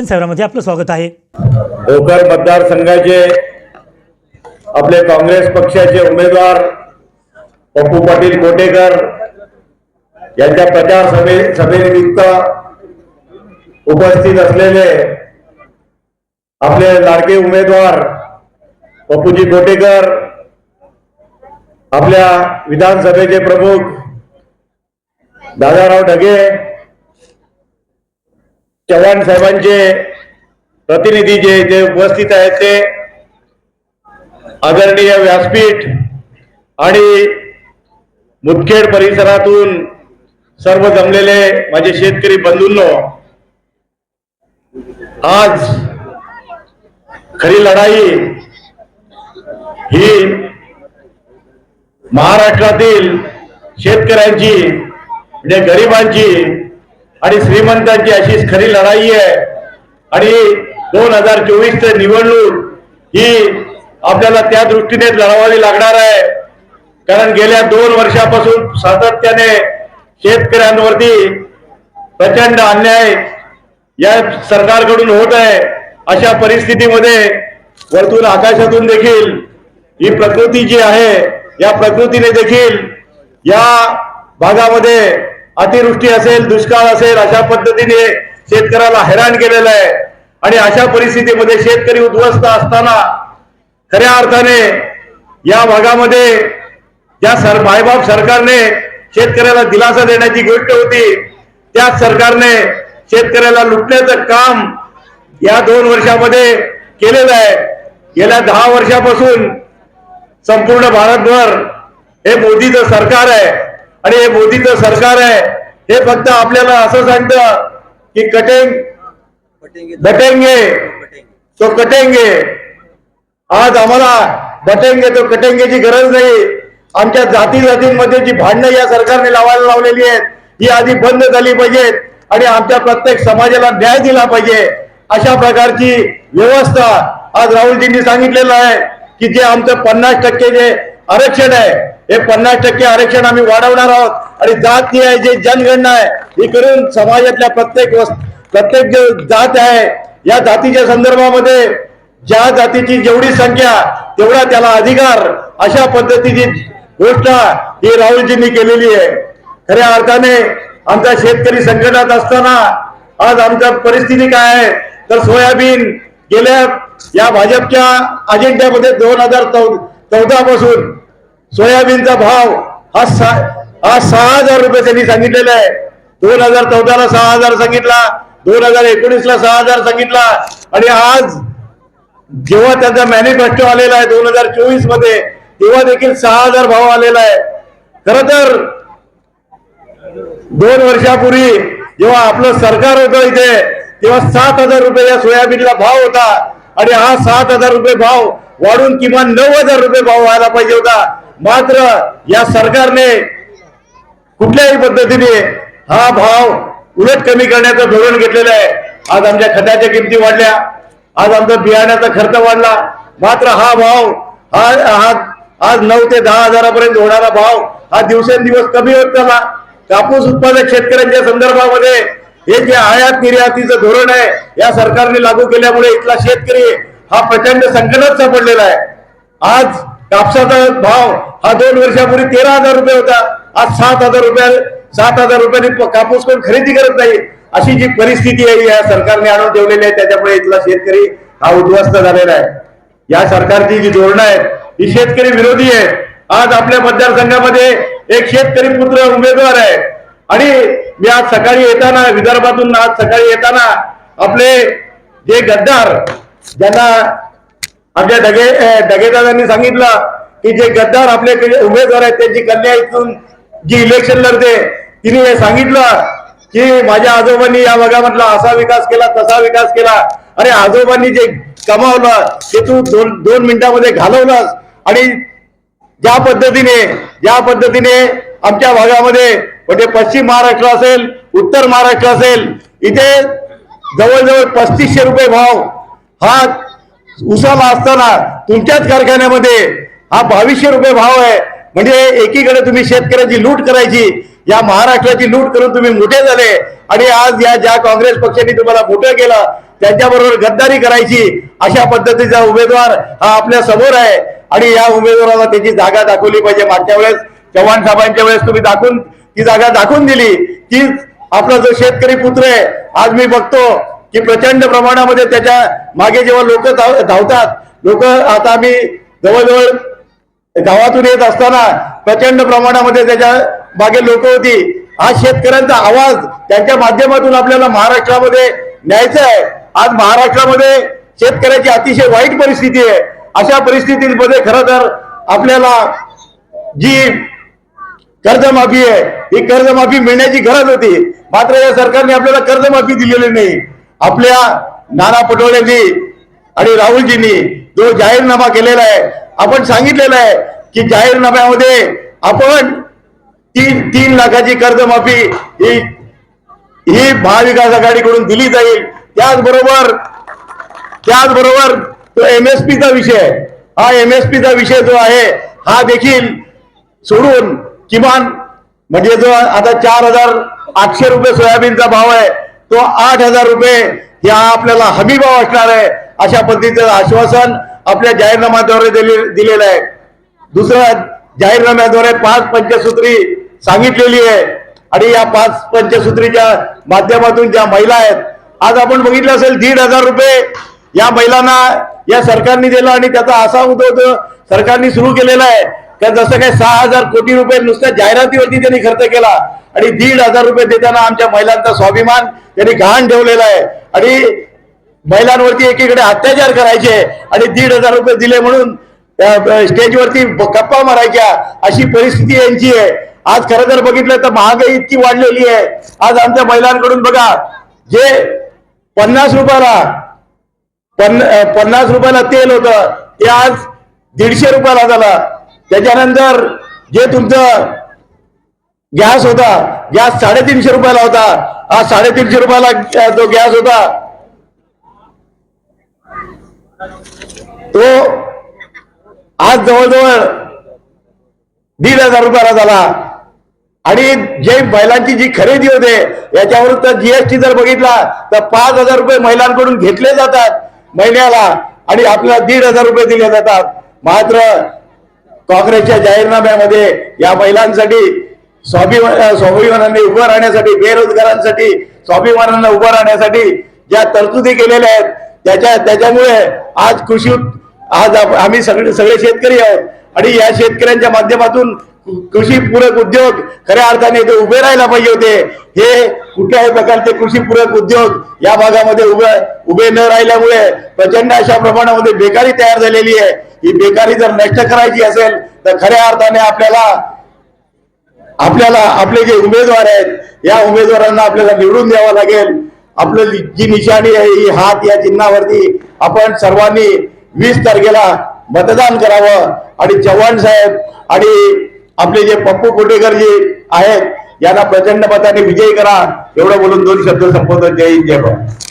जनसेवरामध्ये आपलं स्वागत आहे. भोकर मतदारसंघाचे आपले काँग्रेस पक्षाचे उमेदवार पप्पू पाटील कोटेकर यांच्या प्रचार सभे सभेनिमित्त उपस्थित असलेले आपले लाडके उमेदवार पप्पूजी कोटेकर आपल्या विधानसभेचे प्रमुख दादाराव ढगे चव्हाण साहेबांचे प्रतिनिधी जे जे उपस्थित आहेत ते आदरणीय व्यासपीठ आणि मुदखेड परिसरातून सर्व जमलेले माझे शेतकरी बंधूंनो आज खरी लढाई ही महाराष्ट्रातील शेतकऱ्यांची म्हणजे गरिबांची आणि श्रीमंतांची अशी खरी लढाई आहे. आणि दोन हजार चोवीस निवडणूक ही आपल्याला त्या दृष्टीने लढावाली लागणार आहे. कारण गेल्या दोन वर्षापासून सातत्याने शेतकऱ्यांवरती प्रचंड अन्याय या सरकारकडून होत आहे. अशा परिस्थितीमध्ये वरतून आकाशातून देखील ही प्रकृती जी आहे या प्रकृतीने देखील या भागामध्ये अतिवृष्टी असेल दुष्काळ असेल अशा पद्धतीने शेतकऱ्याला हैराण केलेलं आहे. आणि अशा परिस्थितीमध्ये शेतकरी उद्ध्वस्त असताना खऱ्या अर्थाने या भागामध्ये ज्या सर मायबाप सरकारने शेतकऱ्याला दिलासा देण्याची गोष्ट होती त्याच सरकारने शेतकऱ्याला लुटण्याचं काम या दोन वर्षामध्ये केलेलं आहे. गेल्या दहा वर्षापासून संपूर्ण भारतभर हे मोदीचं सरकार आहे. आणि हे मोदीचं सरकार आहे. हे फक्त आपल्याला असं सांगतं की कटेंग. बटेंगे. तो कटेंगे. आज आम्हाला बटेंगे तो कटेंगेची गरज नाही. आमच्या जाती जातींमध्ये जी भांडणं या सरकारने लावायला लावलेली आहेत ही आधी बंद झाली पाहिजेत आणि आमच्या प्रत्येक समाजाला न्याय दिला पाहिजे. अशा प्रकारची व्यवस्था आज राहुलजींनी सांगितलेलं आहे की जे आमचं पन्नास टक्के जे आरक्षण आहे हे पन्नास टक्के आरक्षण आम्ही वाढवणार आहोत. आणि जात ही आहे जे जनगणना आहे ही करून समाजातल्या प्रत्येक वस्त प्रत्येक जे जात आहे या जातीच्या संदर्भामध्ये ज्या जातीची जेवढी संख्या तेवढा त्याला अधिकार अशा पद्धतीची गोष्ट ही राहुलजींनी केलेली आहे. खऱ्या अर्थाने आमचा शेतकरी संकटात असताना आज आमच्या परिस्थिती काय आहे तर सोयाबीन गेल्या या भाजपच्या अजेंड्यामध्ये दोन हजार चौदा पासून सोयाबीनचा भाव हा सा हा सहा हजार रुपये त्यांनी सांगितलेला आहे. दोन हजार चौदाला सहा हजार सांगितला दोन हजार एकोणीसला सहा हजार सांगितला. आणि आज जेव्हा त्यांचा मॅनिफेस्टो आलेला आहे दोन हजार चोवीसमध्ये तेव्हा देखील सहा हजार भाव आलेला आहे. खर तर दोन वर्षापूर्वी जेव्हा आपलं सरकार होतं इथे तेव्हा सात हजार रुपये या सोयाबीनला भाव होता. आणि हा सात हजार रुपये भाव वाढून किमान नऊ हजार रुपये भाव व्हायला पाहिजे होता. मात्र या सरकारने कुठल्याही पद्धतीने हा भाव उलट कमी करण्याचं धोरण घेतलेलं आहे. आज आमच्या खताच्या किमती वाढल्या आज आमचा बियाण्याचा खर्च वाढला. मात्र हा भाव हा हा आज नऊ ते दहा हजारापर्यंत होणारा भाव हा दिवसेंदिवस कमी होत चालला. कापूस उत्पादक शेतकऱ्यांच्या संदर्भामध्ये हे जे आयात निर्यातीचं धोरण आहे या सरकारने लागू केल्यामुळे इथला शेतकरी हा प्रचंड संकटात सापडलेला आहे. आज कापसाचा भाव हा दोन वर्षापूर्वी तेरा हजार रुपये होता. आज सात हजार रुपया सात हजार रुपयांनी कापूस कोण खरेदी करत नाही. अशी जी परिस्थिती आहे या सरकारने आणून ठेवलेली आहे. त्याच्यामुळे इथला शेतकरी हा उद्ध्वस्त झालेला आहे. या सरकारची जी धोरणं आहेत ही शेतकरी विरोधी आहे आज आपल्या मतदारसंघामध्ये एक शेतकरी पुत्र उमेदवार आहे. आणि मी आज सकाळी येताना विदर्भातून आज सकाळी येताना आपले जे गद्दार ज्यांना आमच्या डगे अं, डगेदादांनी सांगितलं की जे गद्दार आपले उमेदवार आहेत त्यांची कन्या इथून जी इलेक्शन लढते तिने हे सांगितलं की माझ्या आजोबांनी या भागामधला असा विकास केला तसा विकास केला. अरे आजोबांनी जे कमावलं ते तू दोन दोन मिनिटामध्ये घालवलंस. आणि ज्या पद्धतीने ज्या पद्धतीने आमच्या भागामध्ये म्हणजे पश्चिम महाराष्ट्र असेल उत्तर महाराष्ट्र असेल इथे जवळजवळ पस्तीसशे रुपये भाव हा उसाला असताना तुमच्याच कारखान्यामध्ये हा बावीसशे रुपये भाव आहे. म्हणजे एकीकडे तुम्ही शेतकऱ्याची लूट करायची या महाराष्ट्राची लूट करून तुम्ही मोठे झाले आणि आज या ज्या काँग्रेस पक्षाने तुम्हाला मोठं केलं त्यांच्याबरोबर गद्दारी करायची अशा पद्धतीचा उमेदवार हा आपल्यासमोर आहे. आणि या उमेदवाराला त्याची जागा दाखवली पाहिजे. मागच्या वेळेस चव्हाण साहेबांच्या वेळेस तुम्ही दाखवून ती जागा दाखवून दिली. तीच आपला जो शेतकरी पुत्र आहे आज मी बघतो की प्रचंड प्रमाणामध्ये त्याच्यामागे जेव्हा लोक धावतात लोक आता आम्ही जवळजवळ गावातून येत असताना प्रचंड प्रमाणामध्ये त्याच्यामागे लोक होती. आज शेतकऱ्यांचा आवाज त्यांच्या माध्यमातून आपल्याला महाराष्ट्रामध्ये न्यायचा आहे. आज महाराष्ट्रामध्ये शेतकऱ्याची अतिशय वाईट परिस्थिती आहे. अशा परिस्थितीमध्ये खरं तर आपल्याला जी कर्जमाफी आहे ही कर्जमाफी मिळण्याची गरज होती. मात्र या सरकारने आपल्याला कर्जमाफी दिलेली नाही. आपल्या नाना पटोलेजी आणि राहुलजींनी जो जाहीरनामा केलेला आहे आपण सांगितलेला आहे की जाहीरनाम्यामध्ये आपण तीन तीन लाखाची कर्जमाफी ही ही महाविकास आघाडीकडून दिली जाईल त्याचबरोबर त्याचबरोबर तो एम एस पीचा विषय आहे. हा पीचा विषय जो आहे हा देखील सोडून किमान म्हणजे जो आता चार हजार आठशे रुपये सोयाबीनचा भाव आहे तो आठ हजार रुपये या आपल्याला हमी भाव असणार आहे अशा पद्धतीचं आश्वासन आपल्या जाहीरनाम्याद्वारे दिले दिलेलं आहे. दुसरं जाहीरनाम्याद्वारे पाच पंचसूत्री सांगितलेली आहे. आणि या पाच पंचसूत्रीच्या माध्यमातून ज्या महिला आहेत आज आपण बघितलं असेल दीड हजार रुपये या महिलांना या सरकारने दिलं आणि त्याचा असा उद्योग सरकारने सुरू केलेला आहे. का जसं काय सहा हजार कोटी रुपये नुसत्या जाहिरातीवरती त्यांनी खर्च केला आणि दीड हजार रुपये देताना आमच्या महिलांचा स्वाभिमान त्यांनी गहाण ठेवलेला आहे. आणि महिलांवरती एकीकडे अत्याचार करायचे आणि दीड हजार रुपये दिले म्हणून स्टेजवरती गप्पा मारायच्या अशी परिस्थिती यांची आहे. आज खरं तर बघितलं तर महागाई इतकी वाढलेली आहे. आज आमच्या महिलांकडून बघा जे पन्नास रुपयाला पन्नास रुपयाला तेल होतं ते आज दीडशे रुपयाला झालं. त्याच्यानंतर जे तुमचं गॅस होता गॅस साडेतीनशे रुपयाला होता. आज साडेतीनशे रुपयाला तो गॅस होता. तो आज जवळजवळ दीड हजार रुपयाला झाला. आणि जे महिलांची जी खरेदी होते याच्यावर तर जीएसटी जर बघितला तर पाच हजार रुपये महिलांकडून घेतले जातात महिन्याला. आणि आपल्याला दीड हजार रुपये दिले जातात. मात्र काँग्रेसच्या जाहीरनाम्यामध्ये या महिलांसाठी स्वाभिमान स्वाभिमानाने उभं राहण्यासाठी बेरोजगारांसाठी स्वाभिमानांना उभं राहण्यासाठी ज्या तरतुदी केलेल्या आहेत त्याच्या त्याच्यामुळे आज कृषी आज आप- आम्ही सगळे सगळे शेतकरी आहोत आणि या शेतकऱ्यांच्या माध्यमातून कृषी पूरक उद्योग खऱ्या अर्थाने ते उभे राहायला पाहिजे होते. हे कुठल्याही प्रकारचे कृषी पूरक उद्योग या भागामध्ये उभे उभे न राहिल्यामुळे प्रचंड अशा प्रमाणामध्ये बेकारी तयार झालेली आहे. ही बेकारी जर नष्ट करायची असेल तर खऱ्या अर्थाने आपल्याला आपल्याला आपले जे उमेदवार आहेत या उमेदवारांना आपल्याला निवडून द्यावं लागेल. आपलं जी निशाणी आहे ही हात या चिन्हावरती आपण सर्वांनी वीस तारखेला मतदान करावं. आणि चव्हाण साहेब आणि आपले जे पप्पू कोटेकर जे आहेत यांना प्रचंड मताने विजयी करा. एवढं बोलून दोन शब्द संबोधन जय हिंद जय भारत.